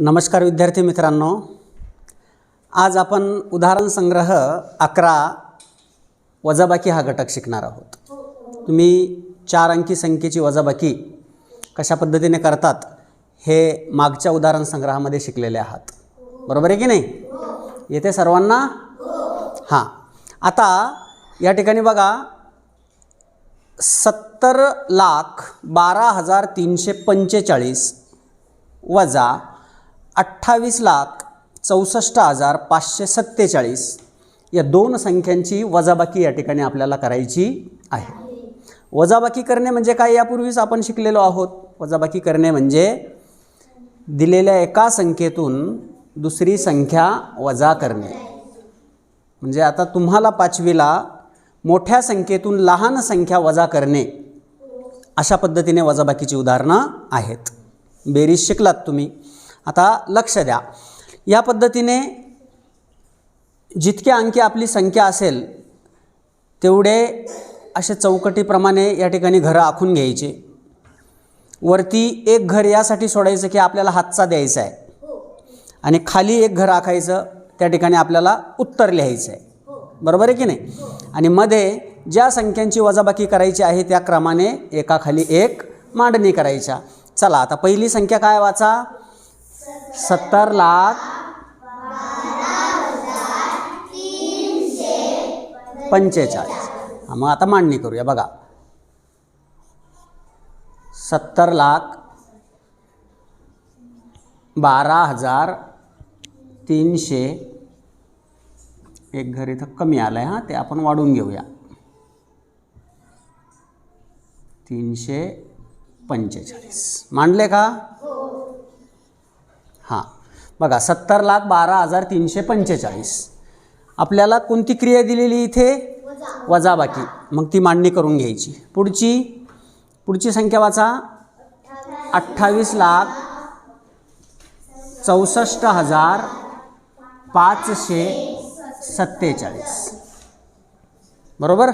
नमस्कार विद्यार्थी मित्रांनो. आज आपण उदाहरण संग्रह अकरा वजाबाकी हा घटक शिकणार आहोत. तुम्ही चार अंकी संख्येची वजाबाकी कशा पद्धतीने करतात हे मागच्या उदाहरण संग्रहामध्ये शिकलेले आहात. बरोबर आहे की नाही? येते सर्वांना? हां. आता या ठिकाणी बघा सत्तर लाख बारा हजार तीनशे पंचेचाळीस वजा अठ्ठावीस लाख चौसष्ट हजार पाचशे सत्तेचाळीस या दोन संख्यांची वजाबाकी या ठिकाणी आपल्याला करायची आहे. वजाबाकी करणे म्हणजे काय यापूर्वीच आपण शिकलेलो आहोत. वजाबाकी करणे म्हणजे दिलेल्या एका संख्येतून दुसरी संख्या वजा करणे. म्हणजे आता तुम्हाला पाचवीला मोठ्या संख्येतून लहान संख्या वजा करणे अशा पद्धतीने वजाबाकीची उदाहरणं आहेत. बेरीज शिकलात तुम्ही. आता लक्ष द्या. या पद्धतीने जितक्या अंकी आपली संख्या असेल तेवढे असे चौकटीप्रमाणे या ठिकाणी घरं आखून घ्यायचे. वरती एक घर यासाठी सोडायचं की आपल्याला हातचा द्यायचा आहे. आणि खाली एक घर आखायचं त्या ठिकाणी आपल्याला उत्तर लिहायचं आहे. बरोबर आहे की नाही? आणि मध्ये ज्या संख्यांची वजाबाकी करायची आहे त्या क्रमाने एकाखाली एक मांडणी करायच्या. चला आता पहिली संख्या काय वाचा? सत्तर लाख पंचेचाळीस. हां मग आता मांडणी करूया बघा. सत्तर लाख बारा हजार तीनशे. एक घर इथं कमी आलं आहे हां ते आपण वाढून घेऊया. तीनशे पंचेचाळीस. मांडले का? बघा सत्तर लाख बारा हजार तीनशे पंचेचाळीस. आपल्याला कोणती क्रिया दिलेली इथे? वजाबाकी. मग ती मांडणी करून घ्यायची. पुढची? पुढची संख्या वाचा. अठ्ठावीस लाख चौसष्ट हजार पाचशे सत्तेचाळीस. बरोबर?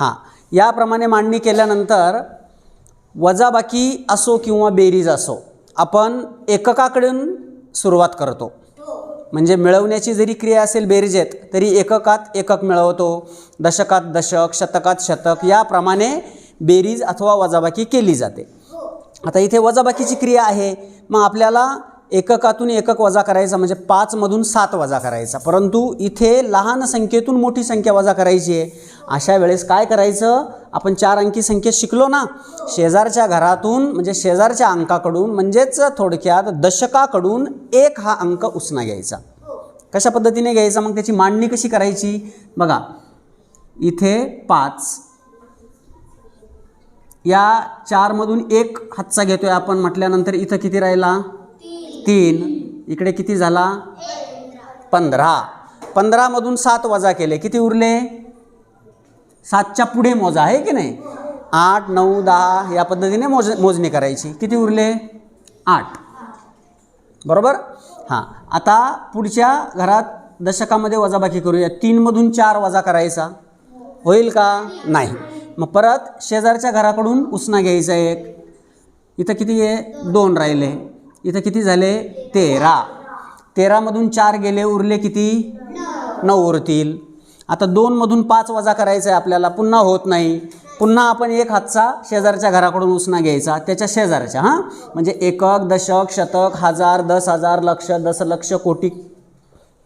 हां. याप्रमाणे मांडणी केल्यानंतर वजाबाकी असो किंवा बेरीज असो आपण एककाकडून सुरुवात करतो. म्हणजे मिळवण्याची जरी क्रिया असेल बेरीजेत तरी एककात एकक मिळवतो. दशकात दशक शतकात शतक याप्रमाणे बेरीज अथवा वजाबाकी केली जाते. आता इथे वजाबाकीची क्रिया आहे. मग आपल्याला एककातून एकक वजा करायचा म्हणजे पाचमधून सात वजा करायचा. परंतु इथे लहान संख्येतून मोठी संख्या वजा करायची आहे. अशा वेळेस काय करायचं? आपण चार अंकी संख्येत शिकलो ना? शेजारच्या घरातून म्हणजे शेजारच्या अंकाकडून म्हणजेच थोडक्यात दशकाकडून एक हा अंक उसना घ्यायचा. कशा पद्धतीने घ्यायचा? मग त्याची मांडणी कशी करायची? बघा इथे पाच. या चारमधून एक हातचा घेतोय आपण म्हटल्यानंतर इथं किती राहिला? तीन. इकडे किती झाला? पंधरा. पंधरामधून सात वजा केले. किती उरले? सातच्या पुढे मोजा आहे की नाही? आठ नऊ दहा या पद्धतीने मोज मोजणी करायची. किती उरले? आठ. बरोबर? हां. आता पुढच्या घरात दशकामध्ये वजाबाकी करूया. तीनमधून चार वजा करायचा. होईल का? नाही. मग परत शेजारच्या घराकडून उसना घ्यायचा एक. इथं किती आहे? दोन राहिले. इथं किती झाले? तेरा. तेरामधून चार गेले उरले किती? नऊ उरतील. आता दोनमधून पाच वजा करायचं आहे आपल्याला पुन्हा होत नाही. पुन्हा आपण एक हातचा शेजारच्या घराकडून उसना घ्यायचा त्याच्या शेजारच्या हां? म्हणजे एकक दशक शतक हजार दस हजार लक्ष दशलक्ष कोटी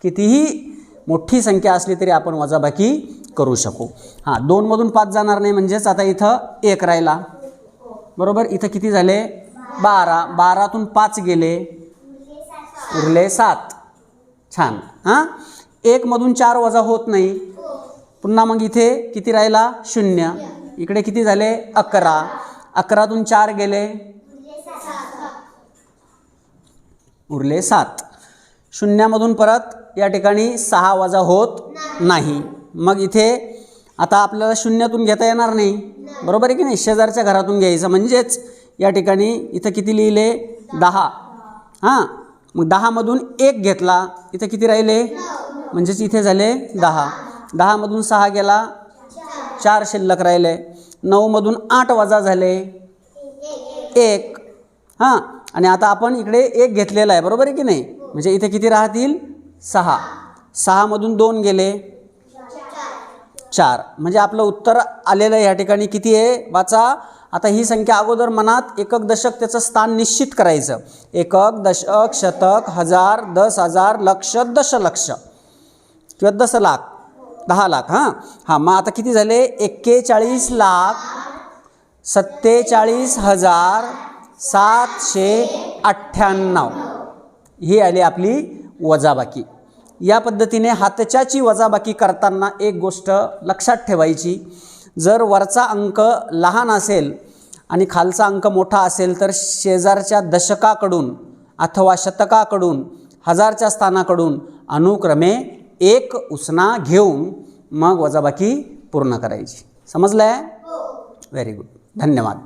कितीही मोठी संख्या असली तरी आपण वजाबाकी करू शकू. हां दोनमधून पाच जाणार नाही म्हणजेच आता इथं एक राहिला. बरोबर? इथं किती झाले? बारा बारातून पाच गेले. उरले सात. छान. हां? एकमधून चार वजा होत नाही. पुन्हा मग इथे किती राहिला? शून्य. इकडे किती झाले? अकरा. अकरातून चार गेले. उरले सात. शून्यामधून परत या ठिकाणी सहा वजा होत नाही. मग इथे आता आपल्याला शून्यातून घेता येणार नाही. बरोबर आहे की नाही? शेजारच्या घरातून घ्यायचं म्हणजेच या ठिकाणी इथं किती लिहिले? दहा. हां? मग दहामधून एक घेतला. इथं किती राहिले? म्हणजेच इथे झाले दहा. दहामधून सहा गेला. चार शिल्लक राहिले. नऊमधून आठ वजा झाले. एक. हां? आणि आता आपण इकडे एक घेतलेला आहे. बरोबर आहे की नाही? म्हणजे इथे किती राहतील? सहा. सहामधून दोन गेले. चार. म्हणजे आपलं उत्तर आलेलं आहे या ठिकाणी किती आहे? वाचा आता ही संख्या अगोदर मनात एकक दशक त्याचं स्थान निश्चित करायचं. एकक दशक शतक हजार दस हजार लक्ष दशलक्ष. किंवा दस लाख दहा लाख हां. हां मग आता किती झाले? एक्केचाळीस लाख सत्तेचाळीस हजार सातशे अठ्ठ्याण्णव. ही आली आपली वजाबाकी. या पद्धतीने हातच्याची वजाबाकी करताना एक गोष्ट लक्षात ठेवायची. जर वरचा अंक लहान असेल आणि खालचा अंक मोठा असेल तर शेजारच्या दशकाकडून अथवा शतकाकडून हजारच्या स्थानाकडून अनुक्रमे एक उसना घेऊन मग वजाबाकी पूर्ण करायची. समजलं आहे व्हेरी गुड धन्यवाद.